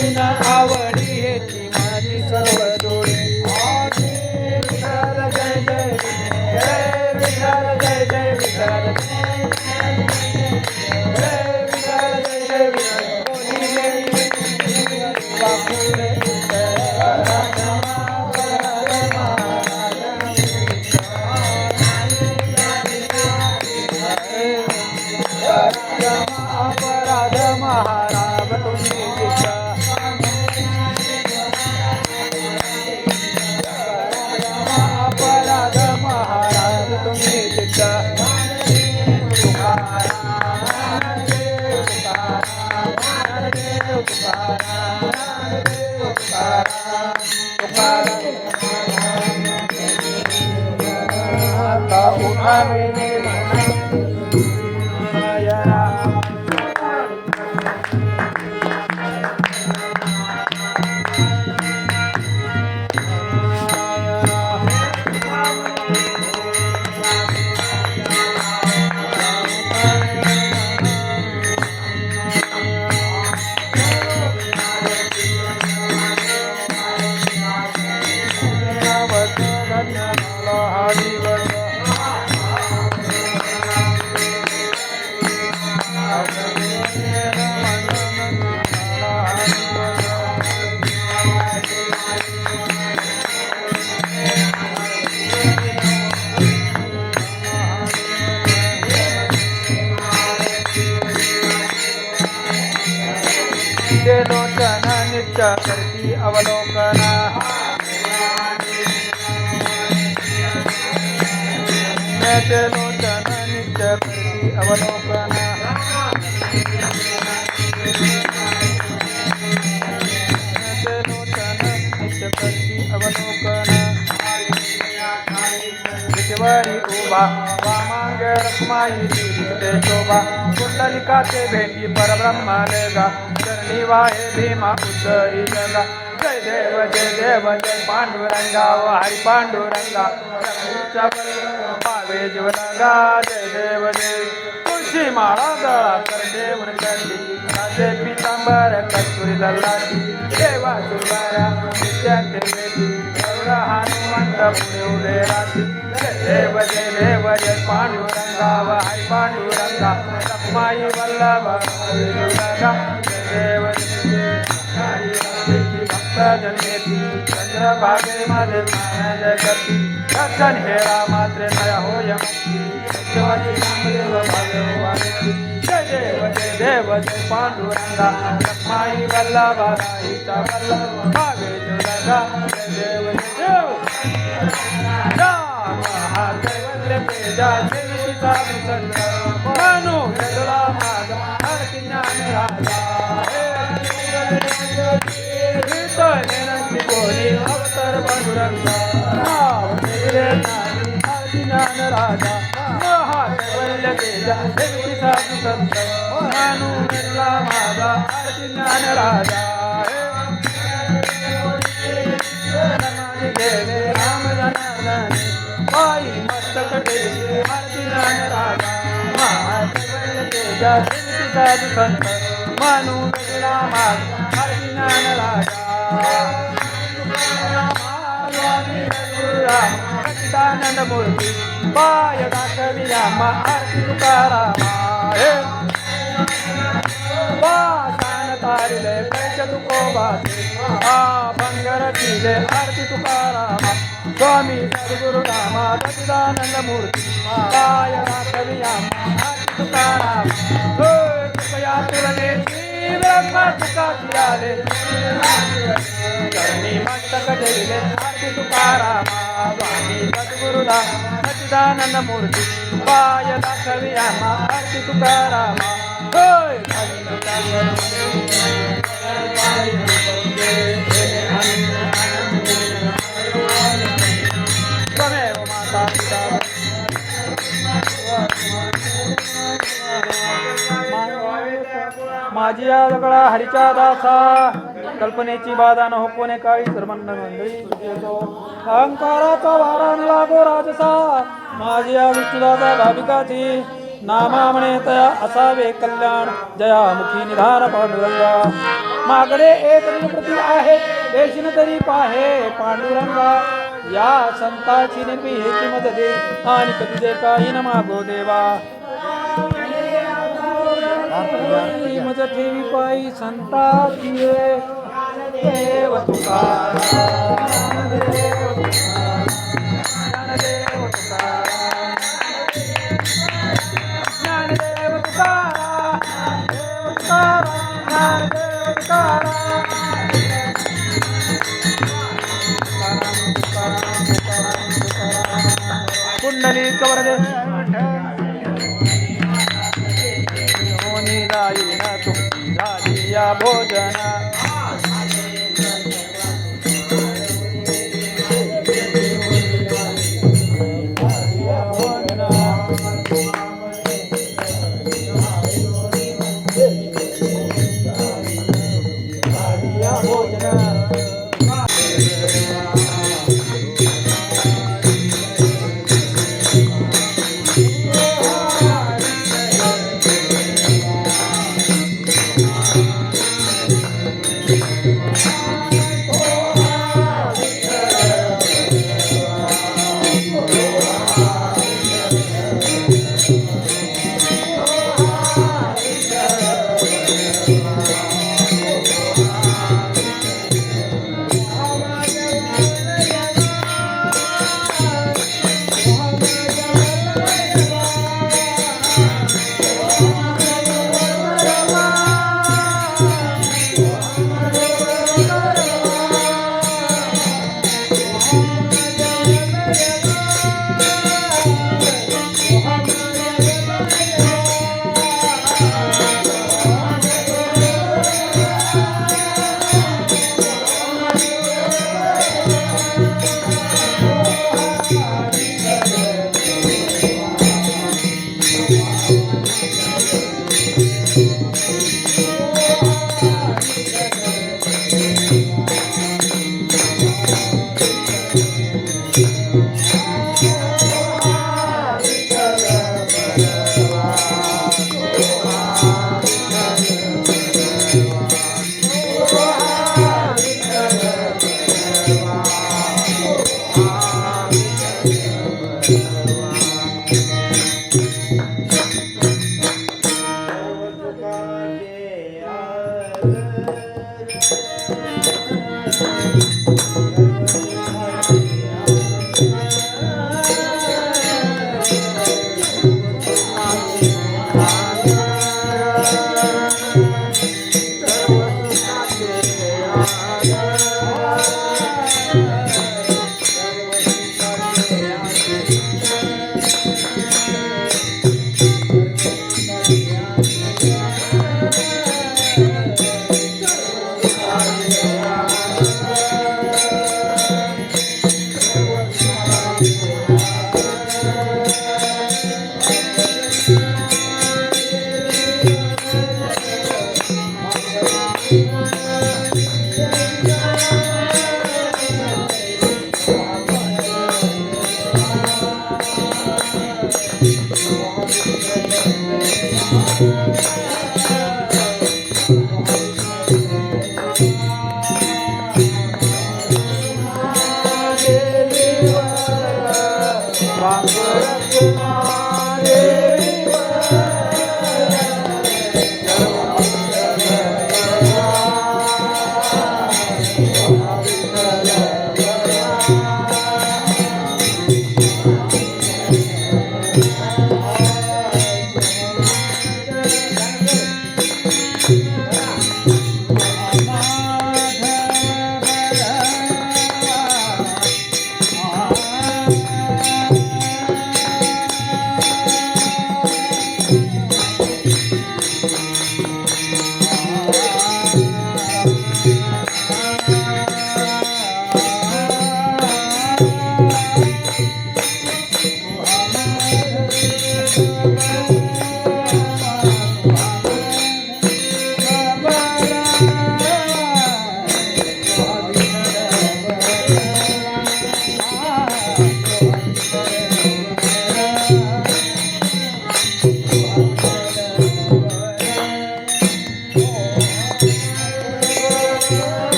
Krishna Thank you. करती अवलोकन. लोचन नित्य करती अवलोकन लोचन नित्य करती अवलोकन विटेवरी उभा वामांग रखमाई दिसते शोभा कुंडलिकाचे भेटी परब्रह्म शिवाय भीमा उद्धरी जगा जय देव जय देव जय पांडुरंगा व हरी पांडुरंगा पावे जीवनगा जय देव जय। तुळशी माळा गळा कर देव कंडी राजे पितांबर कस्तुरी दल्लाची देवा सुबारा नित्यांते हनुमंत पुढे उभे राहती देव जय देव जय पांडुरंगा व हरी पांडुरंगा। लक्ष्माई वल्लभ दुर्गा जय देव जय करती दर्शन हेरा मात्रे नया हो सत्यवादी नामदेव भागवानी जय देव जय देव जय पांडुरंगा लक्ष्माई वल्लभा राईचा वल्लभ भावे जुरगा जय देव जय देव जा महादैवल्य देवीचा सुचंद्र मानो गडला माझा ज्ञान राजा गेले राम पायी मस्तक टेकले ज्ञान राजा. संत मानू ज्ञान राजा सच्चिदानंद मूर्ती पाय दाखवी रामा आरती तुकारामा हे वासान तारिले पैश तुकोबा आ भंगर दिले आरती तुकारामा स्वामी सद्गुरु रामा सच्चिदानंद मूर्ती काय राखवियामा आरती तुकाराम श्री ब्रह्म मस्तक ठेवले आरती तुकारामा स्वामी सद्गुरु सच्चिदानंद मूर्ती पाय दाखवियामा आरती तुकारामा आजिया दगडा हरिचा दासा. कल्पनेची बाधा न होकोने काळी सर्वांना मंडळी अहंकाराचा वारा लागो राजसा. माझ्या विष्णुदाचा भाविकाची नामा म्हणे तया असावे कल्याण. जयामुखी निधार पांडुरंगा. मागडे एक प्रती आहे देशीन तरी पाहे पांडुरंगा. या संताची निर्मी हे किंमत दे. आणि कधी जे काही न मागो देवा. प्रिया प्रिया मज ठेवी पायी संता प्रिये देव तुका ಭೋಜನ Yeah.